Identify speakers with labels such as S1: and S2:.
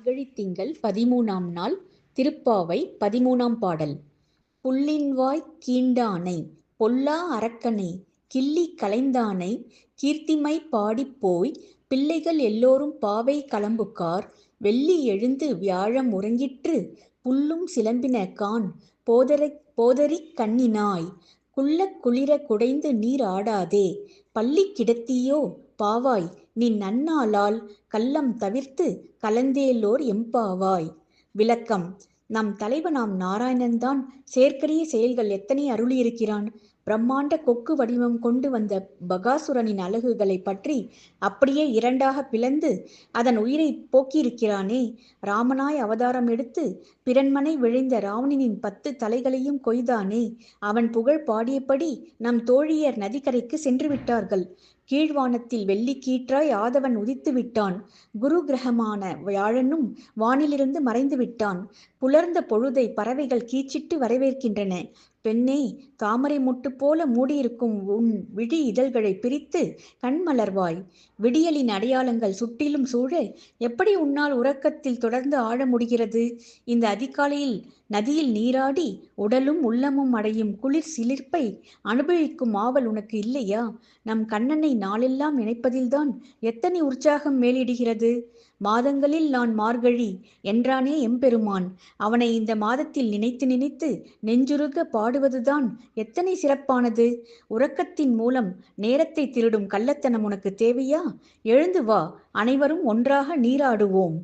S1: திங்கள் பதிமூனாம் நாள் திருப்பாவை பதிமூனாம் பாடல். புள்ளின்வாய் கீண்டானை பொல்லா அரக்கனை கிள்ளி கலைந்தானை கீர்த்திமை பாடிப் போய் பிள்ளைகள் எல்லோரும் பாவை கலம்புக்கார் வெள்ளி எழுந்து வியாழம் உறங்கிற்று புல்லும் சிலம்பின கான் போதரை போதரிக் கண்ணினாய் குள்ளக் குளிர குடைந்து நீர் ஆடாதே பள்ளி கிடத்தியோ பாவாய் நீ நன்னாளால் கள்ளம் தவிர்த்து கலந்தேலோர் எம்பாவாய். விளக்கம். நம் தலைவனாம் நாராயணன்தான் செயற்கரிய செயல்கள் எத்தனை அருளியிருக்கிறான்? பிரம்மாண்ட கொக்கு வடிவம் கொண்டு வந்த பகாசுரனின் அழகுகளை பற்றி அப்படியே இரண்டாக பிளந்து அதன் உயிரை போக்கியிருக்கிறானே. ராமனாய் அவதாரம் எடுத்து பிறன்மனை விழைந்த ராவணனின் பத்து தலைகளையும் கொய்தானே. அவன் புகழ் பாடியபடி நம் தோழியர் நதிக்கரைக்கு சென்று விட்டார்கள் கீழ்வானத்தில் வெள்ளி கீற்றாய் ஆதவன் உதித்து விட்டான். குரு கிரகமான வியாழனும் வானிலிருந்து மறைந்து விட்டான். புலர்ந்த பொழுதை பறவைகள் கீச்சிட்டு வரவேற்கின்றன. பெண்ணே தாமரை முட்டு போல மூடியிருக்கும் உன் விழி இதழ்களை பிரித்து கண்மலர்வாய் விடியலின் அடையாளங்கள் சுற்றிலும் சூழ எப்படி உன்னால் உறக்கத்தில் தொடர்ந்து ஆழ முடிகிறது? இந்த அதிகாலையில் நதியில் நீராடி உடலும் உள்ளமும் அடையும் குளிர் சிலிர்ப்பை அனுபவிக்கும் ஆவல் உனக்கு இல்லையா? நம் கண்ணனை நாளெல்லாம் நினைப்பதில்தான் எத்தனை உற்சாகம் மேலிடுகிறது? மாதங்களில் நான் மார்கழி என்றானே எம்பெருமான். அவனை இந்த மாதத்தில் நினைத்து நினைத்து நெஞ்சுருக பாடுவதுதான் எத்தனை சிறப்பானது? உறக்கத்தின் மூலம் நேரத்தை திருடும் கள்ளத்தனம் உனக்கு தேவையா? எழுந்து வா அனைவரும் ஒன்றாக நீராடுவோம்.